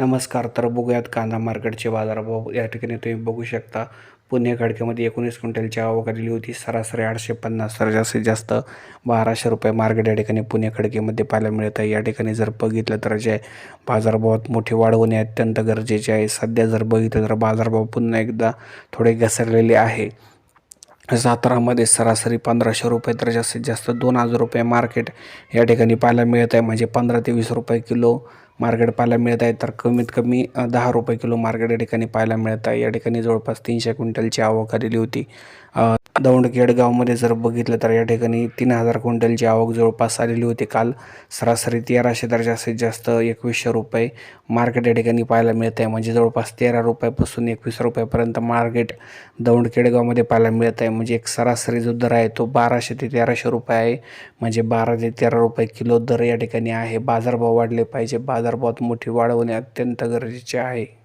नमस्कार तर बघूयात कांदा मार्केटचे बाजारभाव. या ठिकाणी तुम्ही बघू शकता पुणे खडक्यामध्ये एकोणीस क्विंटलची आवक आलेली होती. सरासरी आठशे पन्नास तर जास्तीत जास्त बाराशे रुपये मार्केट या ठिकाणी पुणे खडकेमध्ये पाहायला मिळत आहे. या ठिकाणी जर बघितलं तर जे बाजारभावात मोठी वाढ होणे अत्यंत गरजेचे आहे. सध्या जर बघितलं तर बाजारभाव पुन्हा एकदा थोडे घसरलेले आहे. सातारामध्ये सरासरी पंधराशे रुपये तर जास्तीत जास्त दोन हजार रुपये मार्केट या ठिकाणी पाहायला मिळत आहे. म्हणजे पंधरा ते वीस रुपये किलो मार्केट पाहायला मिळत आहे तर कमीत कमी दहा रुपये किलो मार्केट या ठिकाणी पाहायला मिळत आहे. या ठिकाणी जवळपास तीनशे क्विंटलची आवक आलेली होती. दौंड केडगावमध्ये जर बघितलं तर या ठिकाणी तीन हजार क्विंटलची आवक जवळपास आलेली होती. काल सरासरी तेराशे तर जास्तीत जास्त एकवीसशे रुपये मार्केट या ठिकाणी पाहायला मिळत आहे म्हणजे जवळपास तेरा रुपयापासून एकवीस रुपयापर्यंत मार्केट दौंड केडगावमध्ये पाहायला मिळत आहे म्हणजे एक सरासरी जो दर आहे तो बाराशे ते तेराशे रुपये आहे. म्हणजे बारा ते तेरा रुपये किलो दर या ठिकाणी आहे. बाजारभाव वाढले पाहिजे. बाजारभावात मोठी वाढ होणे अत्यंत गरजेचे आहे.